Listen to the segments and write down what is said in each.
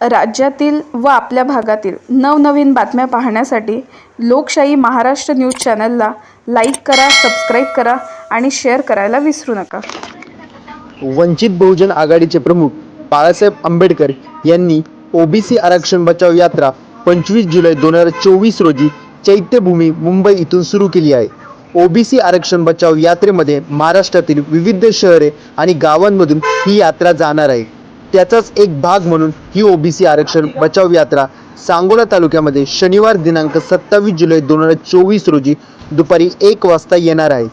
राज्यातील व आपल्या भागातील नवनवीन बातम्या पाहण्यासाठी लोकशाही महाराष्ट्र न्यूज चॅनलला लाईक करा सबस्क्राईब करा आणि शेअर करायला विसरू नका. वंचित बहुजन आघाडीचे प्रमुख बाळासाहेब आंबेडकर यांनी ओबीसी आरक्षण बचाव यात्रा पंचवीस जुलै दोन हजार चोवीस रोजी चैत्यभूमी मुंबई इथून सुरू केली आहे. ओबीसी आरक्षण बचाव यात्रेमध्ये महाराष्ट्रातील विविध शहरे आणि गावांमधून ही यात्रा जाणार आहे. त्याचाच एक भाग म्हणून ही ओबीसी आरक्षण बचाव यात्रा सांगोला तालुक्यामध्ये शनिवार दिनांक सत्तावीस जुलै दोन हजार चोवीस रोजी दुपारी एक वाजता येणार आहे.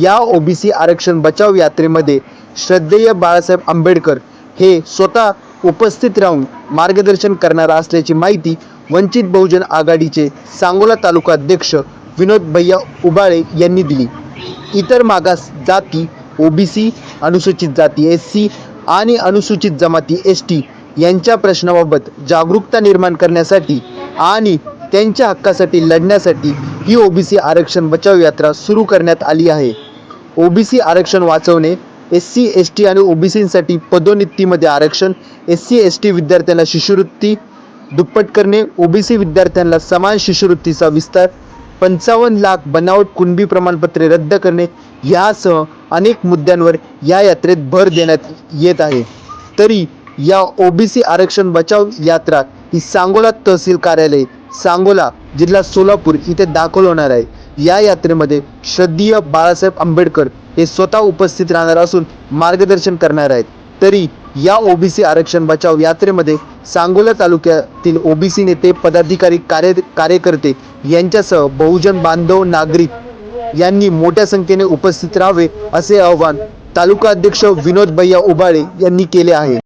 या ओबीसी आरक्षण बचाव यात्रेमध्ये श्रद्धेय बाळासाहेब आंबेडकर हे स्वतः उपस्थित राहून मार्गदर्शन करणार असल्याची माहिती वंचित बहुजन आघाडीचे सांगोला तालुका अध्यक्ष विनोद भैया उबाळे यांनी दिली. इतर मागास जाती ओबीसी अनुसूचित जाती एस सी आणि अनुसूचित जमाती एस टी यांच्या प्रश्नाबाबत जागरूकता निर्माण करण्यासाठी आणि त्यांच्या हक्कासाठी लढण्यासाठी ही ओबीसी आरक्षण बचाव यात्रा सुरू करण्यात आली आहे. ओबीसी आरक्षण वाचवणे एस सी एस टी आणि ओबीसीसाठी पदोन्नतीमध्ये आरक्षण एस सी एस टी विद्यार्थ्यांना शिष्यवृत्ती दुप्पट करणे ओबीसी विद्यार्थ्यांना समान शिष्यवृत्तीचा विस्तार पंचावन्न लाख बनावट कुणबी प्रमाणपत्रे रद्द करणे यासह अनेक मुद्द्यांवर या यात्रेत भर देण्यात येत आहे. तरी या ओबीसी आरक्षण बचाव यात्रा ही सांगोला तहसील कार्यालय सांगोला जिल्हा सोलापूर इथे दाखल होणार आहे. या यात्रेमध्ये श्रद्धेय बाळासाहेब आंबेडकर हे स्वतः उपस्थित राहणार असून मार्गदर्शन करणार आहेत. तरी या ओबीसी आरक्षण बचाव यात्रेमध्ये सांगोला तालुक्यातील ओबीसी नेते पदाधिकारी कार्य कार्यकर्ते यांच्यासह बहुजन बांधव नागरिक यांनी मोठ्या संख्येने उपस्थित राहावे असे आवाहन तालुका अध्यक्ष विनोद भैया उबाळे यांनी केले आहे.